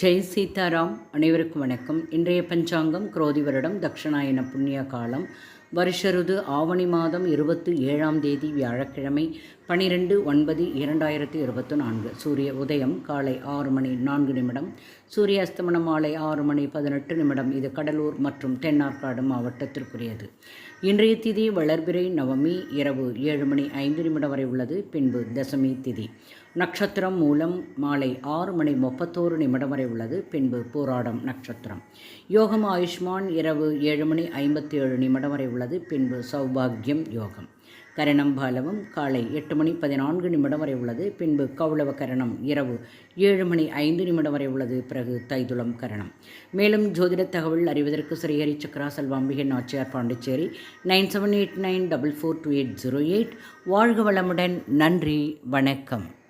ஜெய் சீதாராம் அனைவருக்கும் வணக்கம். இன்றைய பஞ்சாங்கம் குரோதி வருடம் தக்ஷணாயன புண்ணிய காலம். வருஷருது ஆவணி மாதம் இருபத்தி ஏழாம் தேதி வியாழக்கிழமை பனிரெண்டு ஒன்பது இரண்டாயிரத்தி இருபத்தி நான்கு. சூரிய உதயம் காலை ஆறு மணி நான்கு நிமிடம் சூரிய அஸ்தமனம் மாலை ஆறு மணி பதினெட்டு நிமிடம். இது கடலூர் மற்றும் தென்னார்காடு மாவட்டத்திற்குரியது. இன்றைய திதி வளர்பிறை நவமி இரவு ஏழு மணி ஐந்து நிமிடம் வரை உள்ளது. பின்பு தசமி திதி. நட்சத்திரம் மூலம் மாலை ஆறு மணி முப்பத்தோரு நிமிடம் வரை உள்ளது. பின்பு போராடம் நட்சத்திரம். யோகம் ஆயுஷ்மான் இரவு ஏழு மணி ஐம்பத்தி ஏழு நிமிடம் வரை உள்ளது பின்பு சௌபாகியம் யோகம். கரணம் பாலவம் காலை எட்டு மணி பதினான்கு நிமிடம் வரை உள்ளது. பின்பு கௌளவ கரணம் இரவு ஏழு மணி ஐந்து நிமிடம் வரை உள்ளது. பிறகு தைதுளம் கரணம். மேலும் ஜோதிட தகவல் அறிவதற்கு Srihari Chakra Selvambigai Nachiyar Pondicherry nine seven eight nine double four two eight zero eight. வாழ்க வளமுடன். நன்றி. வணக்கம்.